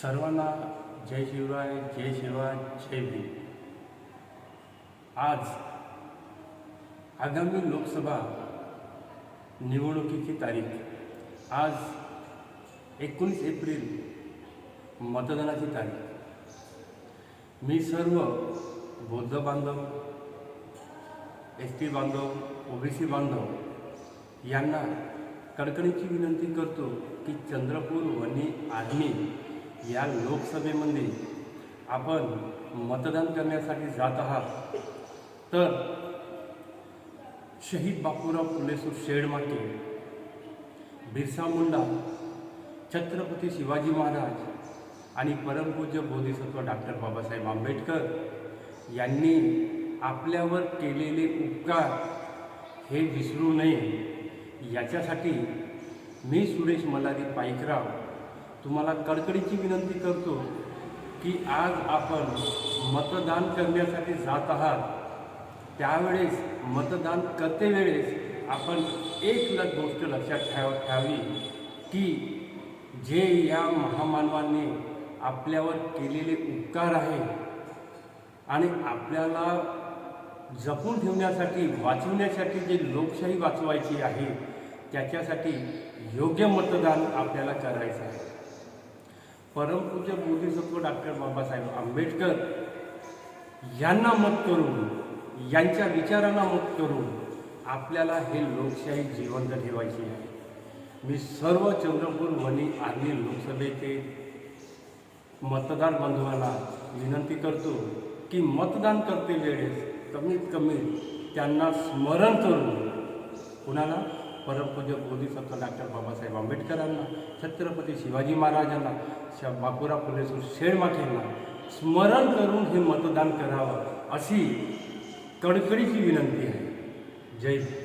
सर्वांना जय शिवराय जय शिवराय जय भीम. आज आगामी लोकसभा निवडणुकीची तारीख. आज एकोणीस एप्रिल मतदानाची तारीख. मी सर्व बौद्ध बांधव एस टी बांधव ओबीसी बांधव यांना कडकडीची विनंती करतो की चंद्रपूर वनी आर्मी या लोकसभेमध्ये आपण मतदान करण्यासाठी जात आहात. तर शहीद बापूराव फुलेसूर शेडमाटे बिरसा मुंडा छत्रपती शिवाजी महाराज आणि परमपूज्य बोधिसत्व डॉक्टर बाबासाहेब आंबेडकर यांनी आपल्यावर केलेले उपकार हे विसरू नये. याच्यासाठी मी सुरेश मल्हारी पाईकराव तुम्हाला कडकडीची विनंती करतो की आज आपण मतदान करण्यासाठी जात आहात. त्यावेळेस मतदान करते वेळेस आपण एक ल गोष्ट लक्षात ठेव ठेवावी की जे या महामानवांनी आपल्यावर केलेले उपकार आहे आणि आपल्याला जपून ठेवण्यासाठी वाचवण्यासाठी जे लोकशाही वाचवायची आहे त्याच्यासाठी योग्य मतदान आपल्याला करायचं आहे. परमपूज्य बोधिसत्व डॉक्टर बाबासाहेब आंबेडकर यांना मत करून यांच्या विचारांना मत करून आपल्याला हे लोकशाही जिवंत ठेवायची आहे. मी सर्व चंद्रपूर वनी आर्मी लोकसभेचे मतदार बांधवांना विनंती करतो की मतदान करते वेळेस कमीत कमी त्यांना स्मरण करून कुणाला? परमपूज्य बोधिसत्व डॉक्टर बाबासाहेब आंबेडकरांना छत्रपती शिवाजी महाराजांना श बापूराव फुलेसूर शेळमाठेंना स्मरण करून हे मतदान करावं अशी कडकडीची विनंती आहे. जय हिंद.